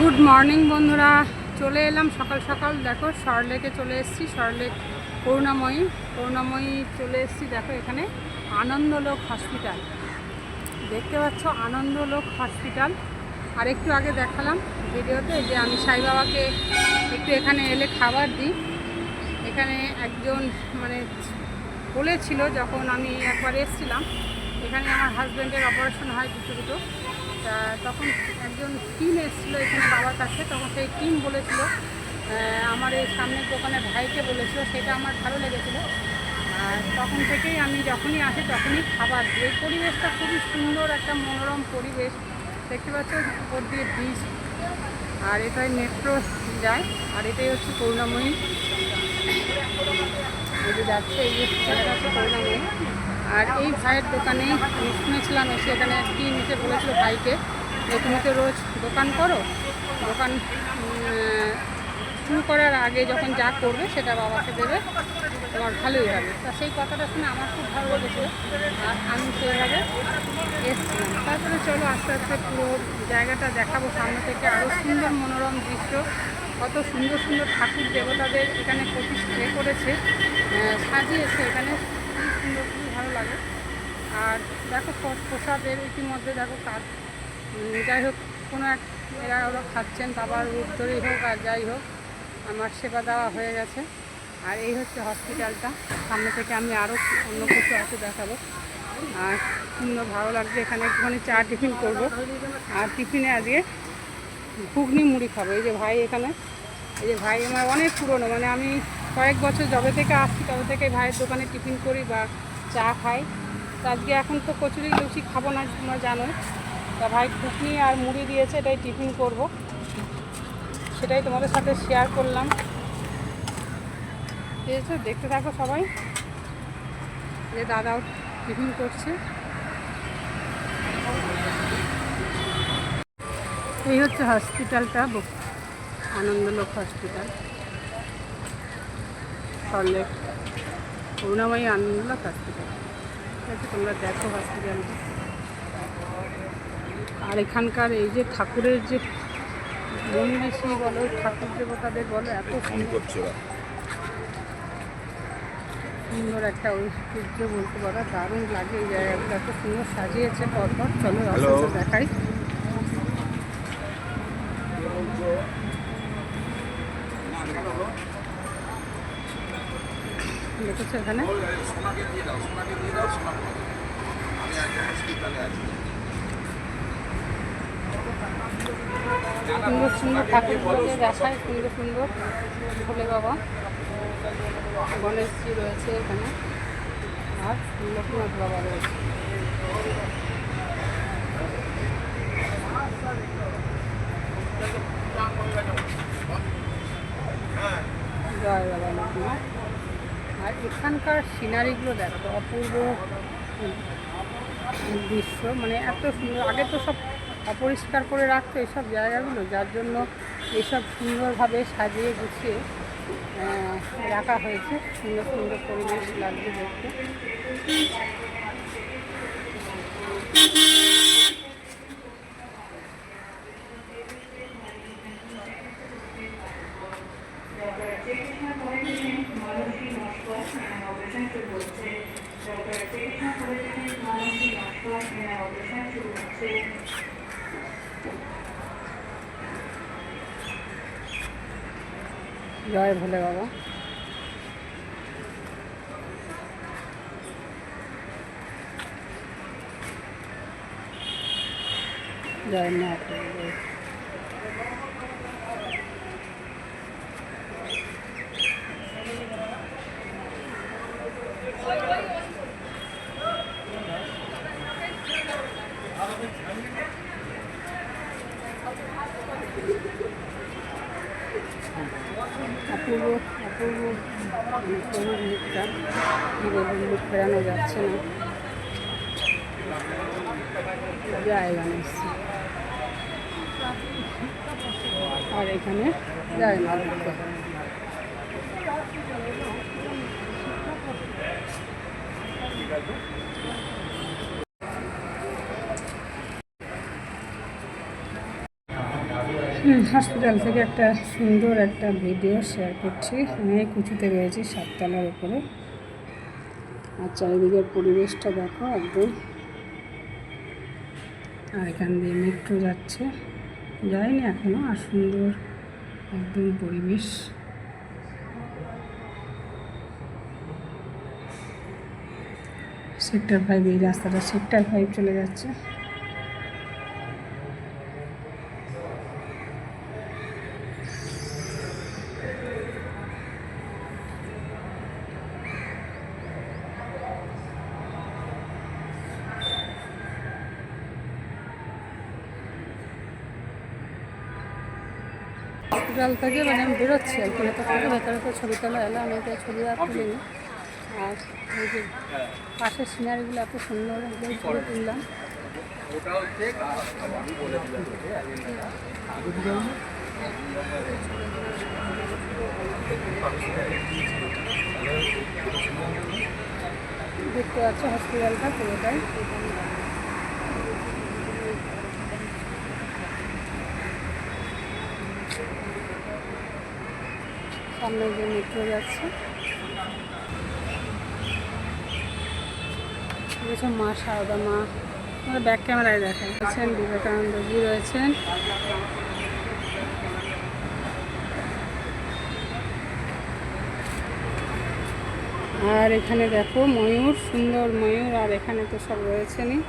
Good morning বন্ধুরা, চলে এলাম সকাল সকাল। দেখো, সরলেকে চলে এসেছি সরলেক করুণাময়ী। করুণাময়ী চলে এসেছি, দেখো এখানে, আনন্দলোক হসপিটাল। দেখতে পাচ্ছ, আনন্দলোক হসপিটাল। আর একটু আগে দেখালাম ভিডিওতে যে আমি সাই বাবাকে একটু এখানে এলে খাবার দিই। এখানে একজন মানে বলেছিল যখন আমি একবার এসেছিলাম, এখানে আমার হাজব্যান্ডের অপারেশন হয় দুটো দুটো। তা তখন একজন টিম এসেছিল এখানে বাবার কাছে, তখন সেই টিম বলেছিল আমার এই সামনের দোকানে ভাইকে বলেছিল, সেটা আমার ভালো লেগেছিল। আর তখন থেকেই আমি যখনই আসি তখনই খাবার এই পরিবেশটা খুবই সুন্দর, একটা মনোরম পরিবেশ। দেখতে পাচ্ছ, উপর দিয়ে ব্রিজ আর এটাই মেট্রো যায়, আর এটাই হচ্ছে করুণাময়ী। যাচ্ছে, এই যে ছেলেটা হচ্ছে করুণাময়ী। আর এই ভাইয়ের দোকানে শুনেছিলাম এসে এখানে কি নিতে বলেছিল ভাইকে যে তুমি তো রোজ দোকান করো। দোকান শুরু করার আগে যখন যা করবে সেটা বাবাকে দেবে। তোমার ভালোই হবে। তা সেই কথাটা শুনে আমার খুব ভালো লেগেছে আর আমি সেভাবে এসেছিলাম। তারপরে চলো আস্তে আস্তে পুরো জায়গাটা দেখাবো সামনে থেকে। আরও সুন্দর মনোরম দৃশ্য। কত সুন্দর সুন্দর ঠাকুর দেবতাদের এখানে প্রতিষ্ঠা করেছে। সাজিয়েছে এখানে। সুন্দর খুবই ভালো লাগে। আর দেখো প্রসাদের ইতিমধ্যে দেখো কাজ। যাই হোক, কোনো এক, এরা ওরা খাচ্ছেন বাবার রূপ ধরেই হোক আর যাই হোক, আমার সেবা দেওয়া হয়ে গেছে। আর এই হচ্ছে হসপিটালটা। সামনে থেকে আমি আরও অন্য কিছু আছে দেখাবো। আর সুন্দর ভালো লাগছে, এখানে একটুখানি চা টিফিন করব। আর টিফিনে আজকে ঘুগনি মুড়ি খাব। এই যে ভাই এখানে, এই যে ভাই আমার অনেক পুরনো মানে আমি কয়েক বছর যবে থেকে আসছি, তবে থেকে ভাইয়ের দোকানে টিফিন করি বা চা খাই। আজকে এখন তো কচুরি লুচি খাব না, তোমরা জানো। তা ভাই ঘুগনি আর মুড়ি দিয়েছে, এটাই টিফিন করব। সেটাই তোমাদের সাথে শেয়ার করলাম। আছে দেখতে থাকো সবাই। যে দাদাও টিফিন করছে। এই হচ্ছে হসপিটালটা আনন্দলোক হসপিটাল সল্লেক করুণাময়ী আনন্দলোক হসপিটাল ঠিক আছে তোমরা দেখো হসপিটালটা আর এখানকার এই যে ঠাকুরের যে মনীষী বলো ঠাকুর দেবতাদের বলো এত সুন্দর সুন্দর একটা ঐতিহ্য বলতে পারো দারুণ লাগে এই জায়গাগুলো এত সুন্দর সাজিয়েছে পরপর। চলো দেখাই। দেখেছ এখানে? সুন্দর সুন্দর ঠাকুরগুলোকে দেখায়, সুন্দর সুন্দর ভোলে বাবা। গণেশজি রয়েছে এখানে। আর লোকনাথ বাবা রয়েছে। জয় বাবা লোকনাথ আর এখানকার সিনারিগুলো দেখো অপূর্ব দৃশ্য মানে এত সুন্দর। আগে তো সব অপরিষ্কার করে রাখতো এসব জায়গাগুলো, যার জন্য এসব সুন্দরভাবে সাজিয়ে গুছিয়ে রাখা হয়েছে। সুন্দর সুন্দর পরিবেশ লাগছে দেখতে। জয় ভোলে বাবা জয় মা অপূর্ব অপূর্ব প্রভুর মুখটা মুখ ফেরানো যাচ্ছে না। জয় গণেশ। আর এখানে জয় মা দুর্গা। হসপিটাল থেকে একটা সুন্দর একটা ভিডিও শেয়ার করছি। অনেক উঁচুতে রয়েছি সাততলার উপরে। আর চারিদিকের পরিবেশটা দেখো একদম। আর এখান দিয়ে মেট্রো যাচ্ছে। যায়নি এখনও, আর সুন্দর একদম পরিবেশ। সেক্টর ফাইভ এই রাস্তাটা সেক্টর ফাইভ চলে যাচ্ছে। হসপিটাল থেকে মানে আমি বেরোচ্ছি আর কি। ভেতর থেকে ভেতরে তো ছবি তোলা এলো, আমি তো ছবি আর তুলিনি। আর এই যে পাশের সিনারিগুলো এত সুন্দর ছবি তুললাম। দেখতে পাচ্ছ হসপিটালটা পুরোটাই। সামনে যে মেট্রো যাচ্ছে। মা সারদা, মা। আমাদের ব্যাক ক্যামেরায় দেখা রয়েছেন বিবেকানন্দজি রয়েছেন। আর এখানে দেখো ময়ূর, সুন্দর ময়ূর, আর এখানে তো সব রয়েছেনই।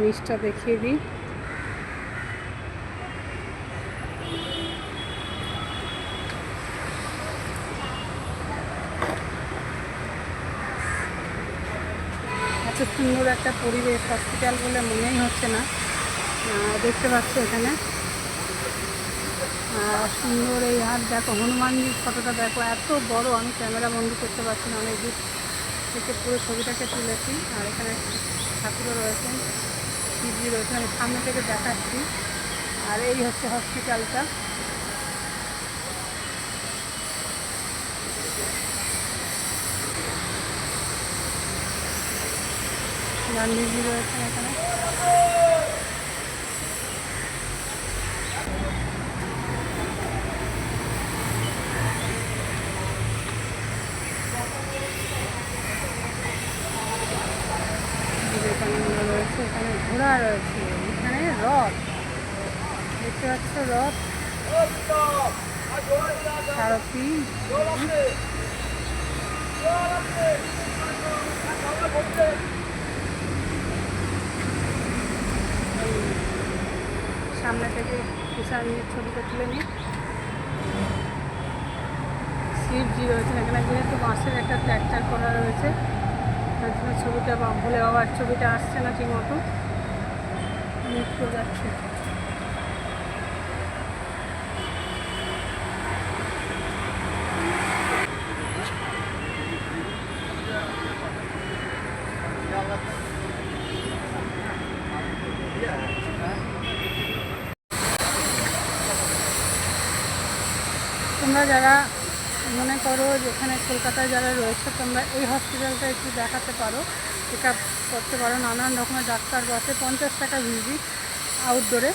নিচটা দেখিয়ে দিই এত সুন্দর একটা পরিবেশ হসপিটাল বলে মনেই হচ্ছে না। দেখতে পাচ্ছ এখানে। আর সুন্দর এই হাত দেখো, হনুমানজির ফটোটা দেখো, এত বড়। আমি ক্যামেরা বন্দি করতে পারছি না, অনেক দূর থেকে পুরো ছবিটাকে তুলেছি। আর এখানে ঠাকুরও রয়েছেন, শিবজি রয়েছেন। আমি সামনে থেকে দেখাচ্ছি। আর এই হচ্ছে হসপিটালটা বিবেকানন্দ রয়েছে এখানে ঘোড়া রয়েছে রথ। দেখতে পাচ্ছ রথ? সারথি। সামনে থেকে কিষানের ছবিটা তুলে নিই শিবজি রয়েছেন এখানে যেহেতু বাঁশের একটা ট্র্যাক্টার করা রয়েছে। তার জন্য ছবিটা ভুলে বাবার ছবিটা আসছে না ঠিক মতো মৃত্যু যাচ্ছে তোমরা যারা মনে করো যেখানে কলকাতায় যারা রয়েছে, তোমরা এই হসপিটালটা একটু দেখাতে পারো। চেক আপ করতে পারো। নানান রকমের ডাক্তার বসে। পঞ্চাশ টাকা ভিজিট আউটডোরে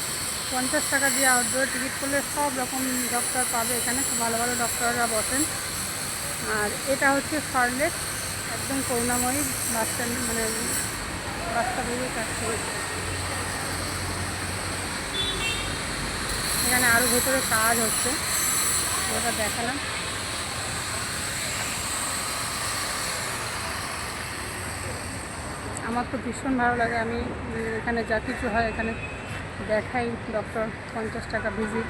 পঞ্চাশ টাকা দিয়ে আউটডোরে টিকিট করলে সব রকম ডক্টর পাবে এখানে। খুব ভালো ভালো ডক্টররা বসেন। আর এটা হচ্ছে ফার্লেট একদম করুণাময়ী বাস স্ট্যান্ড মানে রাস্তা বেরিয়ে কাছে। এখানে আরও ভেতরে কাজ হচ্ছে। ওটা দেখালাম। আমার তো ভীষণ ভালো লাগে। আমি এখানে যা কিছু হয় এখানে দেখাই ডক্টর পঞ্চাশ টাকা ভিজিট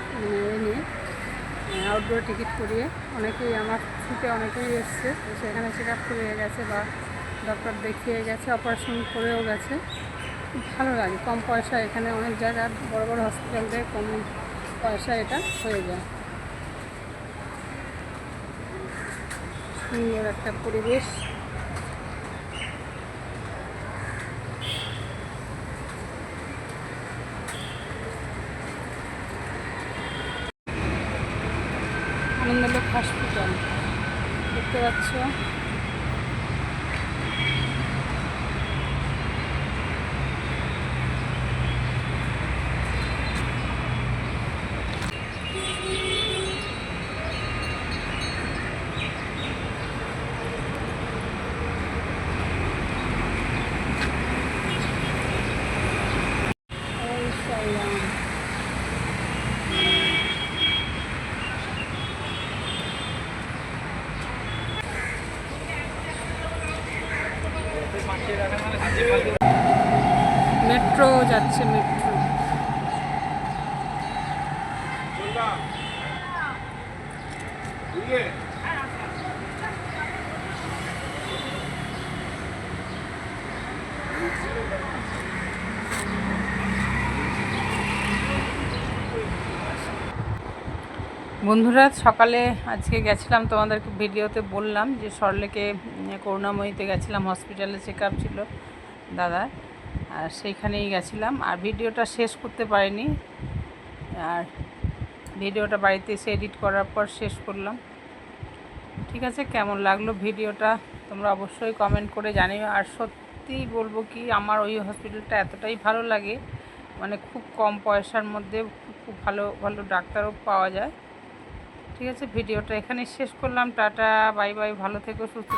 নিয়ে। আউটডোর টিকিট করিয়ে। অনেকেই আমার ছুটে অনেকেই এসছে। এসে এখানে চেক আপ করে গেছে বা ডক্টর দেখিয়ে গেছে অপারেশন করেও গেছে। ভালো লাগে। কম পয়সা এখানে অনেক জায়গায় বড় বড় হসপিটাল থেকে কম পয়সা এটা হয়ে যায়। সুন্দর একটা পরিবেশ আনন্দলোক হসপিটাল দেখতে পাচ্ছ? মেট্রো যাচ্ছে, মেট্রো। বন্ধুরা, সকালে আজকে গেছিলাম, তোমাদেরকে ভিডিওতে বললাম যে সরলেকে করুণাময়ীতে গেছিলাম হসপিটালে চেক আপ ছিল। দাদার আর সেইখানেই গেছিলাম। আর ভিডিওটা শেষ করতে পারিনি। আর ভিডিওটা বাড়িতে এসে এডিট করার পর শেষ করলাম। ঠিক আছে, কেমন লাগল ভিডিওটা? তোমরা অবশ্যই কমেন্ট করে জানিও। আর সত্যিই বলব কি, আমার ওই হসপিটালটা এতটাই ভালো লাগে মানে খুব কম পয়সার মধ্যে খুব ভালো ভালো ডাক্তারও পাওয়া যায়। ঠিক আছে, ভিডিওটা এখানেই শেষ করলাম। টাটা, বাই বাই, ভালো থেকো, সুস্থ